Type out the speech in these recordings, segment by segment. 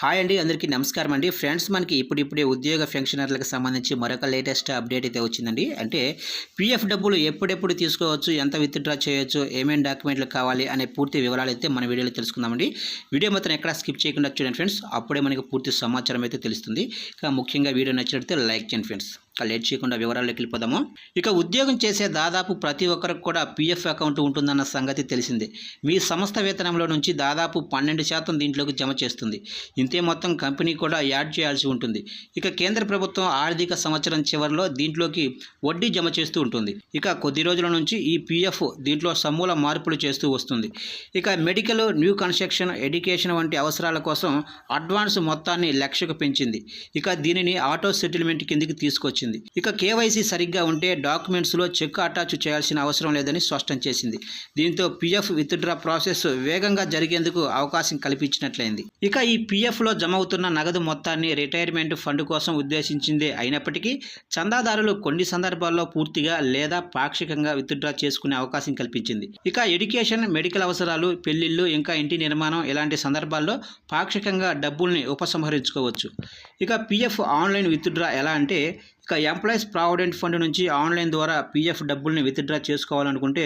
Hi అండి అందరికీ నమస్కారం అండి. ఫ్రెండ్స్ మనకి ఇప్పుడిప్పుడే ఉద్యోగ పెన్షనర్లకు సంబంధించి మరొక లేటెస్ట్ అప్డేట్ అయితే వచ్చిందండి. అంటే పీఎఫ్ డబ్బులు ఎప్పుడెప్పుడు తీసుకోవచ్చు ఎంత విత్డ్రా చేయొచ్చు ఏమేమి డాక్యుమెంట్లు కావాలి అనే పూర్తి వివరాలు అయితే మన వీడియోలో తెలుసుకుందామండి. వీడియో మొత్తం ఎక్కడ స్కిప్ చేయకుండా చూడండి ఫ్రెండ్స్. అప్పుడే మనకి పూర్తి సమాచారం అయితే తెలుస్తుంది. ఇక ముఖ్యంగా వీడియో నచ్చినట్లయితే లైక్ చేయండి ఫ్రెండ్స్. లేట్ చేయకుండా వివరాల్లోకి వెళ్ళిపోదాము. ఇక ఉద్యోగం చేసే దాదాపు ప్రతి ఒక్కరికి కూడా పీఎఫ్ అకౌంట్ ఉంటుందన్న సంగతి తెలిసిందే. మీ సంస్థ వేతనంలో నుంచి దాదాపు పన్నెండు శాతం దీంట్లోకి జమ చేస్తుంది. ఇంతే మొత్తం కంపెనీ కూడా యాడ్ చేయాల్సి ఉంటుంది. ఇక కేంద్ర ప్రభుత్వం ఆర్థిక సంవత్సరం చివరిలో దీంట్లోకి వడ్డీ జమ చేస్తూ ఉంటుంది. ఇక కొద్ది రోజుల నుంచి ఈ పీఎఫ్ దీంట్లో సమూల మార్పులు చేస్తూ వస్తుంది. ఇక మెడికల్ న్యూ కన్స్ట్రక్షన్ ఎడ్యుకేషన్ వంటి అవసరాల కోసం అడ్వాన్స్ మొత్తాన్ని లక్షకు పెంచింది. ఇక దీనిని ఆటో సెటిల్మెంట్ కిందికి తీసుకొచ్చింది. ఇక కేవైసీ సరిగ్గా ఉంటే డాక్యుమెంట్స్లో చెక్ అటాచ్ చేయాల్సిన అవసరం లేదని స్పష్టం చేసింది. దీంతో పీఎఫ్ విత్డ్రా ప్రాసెస్ వేగంగా జరిగేందుకు అవకాశం కల్పించినట్లయింది. ఇక ఈ పీఎఫ్లో జమ అవుతున్న నగదు మొత్తాన్ని రిటైర్మెంట్ ఫండ్ కోసం ఉద్దేశించిందే అయినప్పటికీ చందాదారులు కొన్ని సందర్భాల్లో పూర్తిగా లేదా పాక్షికంగా విత్డ్రా చేసుకునే అవకాశం కల్పించింది. ఇక ఎడ్యుకేషన్ మెడికల్ అవసరాలు పెళ్ళిళ్ళు ఇంకా ఇంటి నిర్మాణం ఇలాంటి సందర్భాల్లో పాక్షికంగా డబ్బుల్ని ఉపసంహరించుకోవచ్చు. ఇక పీఎఫ్ ఆన్లైన్ విత్డ్రా ఎలా అంటే ఇక ఎంప్లాయీస్ ప్రావిడెంట్ ఫండ్ నుంచి ఆన్లైన్ ద్వారా పీఎఫ్ డబ్బుల్ని విత్డ్రా చేసుకోవాలనుకుంటే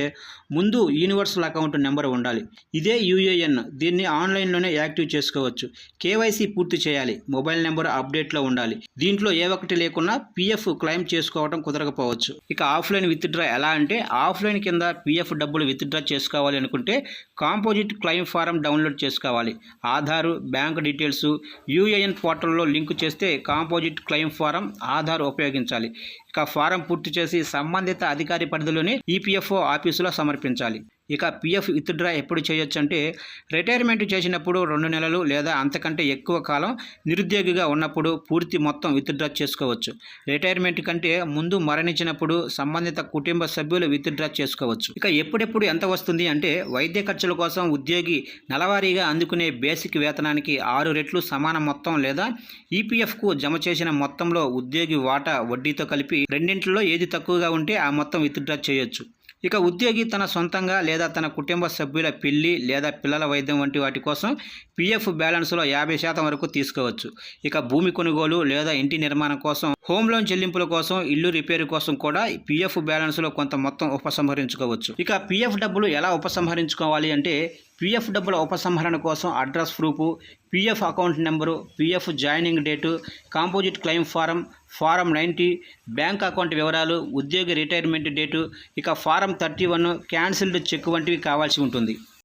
ముందు యూనివర్సల్ అకౌంట్ నెంబర్ ఉండాలి. ఇదే యూఏఎన్. దీన్ని ఆన్లైన్లోనే యాక్టివ్ చేసుకోవచ్చు. కేవైసీ పూర్తి చేయాలి. మొబైల్ నెంబర్ అప్డేట్లో ఉండాలి. దీంట్లో ఏ ఒక్కటి లేకున్నా పీఎఫ్ క్లెయిమ్ చేసుకోవడం కుదరకపోవచ్చు. ఇక ఆఫ్లైన్ విత్డ్రా ఎలా అంటే ఆఫ్లైన్ కింద పీఎఫ్ డబ్బులు విత్డ్రా చేసుకోవాలి అనుకుంటే కాంపోజిట్ క్లెయిమ్ ఫారం డౌన్లోడ్ చేసుకోవాలి. ఆధారు బ్యాంక్ డీటెయిల్స్ యూఏఎన్ పోర్టల్లో లింక్ చేస్తే కాంపోజిట్ క్లెయిమ్ ఫారం ఆధార్ ఉపయోగ ఉపయోగించాలి ఇక ఫారం పూర్తి చేసి సంబంధిత అధికారి పరిధిలోని ఈపీఎఫ్ఓ ఆఫీసులో సమర్పించాలి. ఇక పిఎఫ్ విత్డ్రా ఎప్పుడు చేయొచ్చు అంటే రిటైర్మెంట్ చేసినప్పుడు రెండు నెలలు లేదా అంతకంటే ఎక్కువ కాలం నిరుద్యోగిగా ఉన్నప్పుడు పూర్తి మొత్తం విత్డ్రా చేసుకోవచ్చు. రిటైర్మెంట్ కంటే ముందు మరణించినప్పుడు సంబంధిత కుటుంబ సభ్యులు విత్డ్రా చేసుకోవచ్చు. ఇక ఎప్పుడెప్పుడు ఎంత వస్తుంది అంటే వైద్య ఖర్చుల కోసం ఉద్యోగి నెలవారీగా అందుకునే బేసిక్ వేతనానికి ఆరు రెట్లు సమాన మొత్తం లేదా ఈపీఎఫ్కు జమ చేసిన మొత్తంలో ఉద్యోగి వాటా వడ్డీతో కలిపి రెండింటిలో ఏది తక్కువగా ఉంటే ఆ మొత్తం విత్డ్రా చేయొచ్చు. ఇక ఉద్యోగి తన సొంతంగా లేదా తన కుటుంబ సభ్యుల పెళ్ళి లేదా పిల్లల వైద్యం వంటి వాటి కోసం పీఎఫ్ బ్యాలెన్స్లో యాభై శాతం వరకు తీసుకోవచ్చు. ఇక భూమి కొనుగోలు లేదా ఇంటి నిర్మాణం కోసం హోమ్ లోన్ చెల్లింపుల కోసం ఇల్లు రిపేర్ కోసం కూడా పీఎఫ్ బ్యాలెన్స్లో కొంత మొత్తం ఉపసంహరించుకోవచ్చు. ఇక పీఎఫ్ డబ్బులు ఎలా ఉపసంహరించుకోవాలి అంటే పీఎఫ్ డబ్బుల ఉపసంహరణ కోసం address proof PF account number PF joining date composite claim form form ninety bank account వివరాలు ఉద్యోగి రిటైర్మెంట్ డేటు ఇక form thirty one cancelled cheque వంటివి కావాల్సి ఉంటుంది.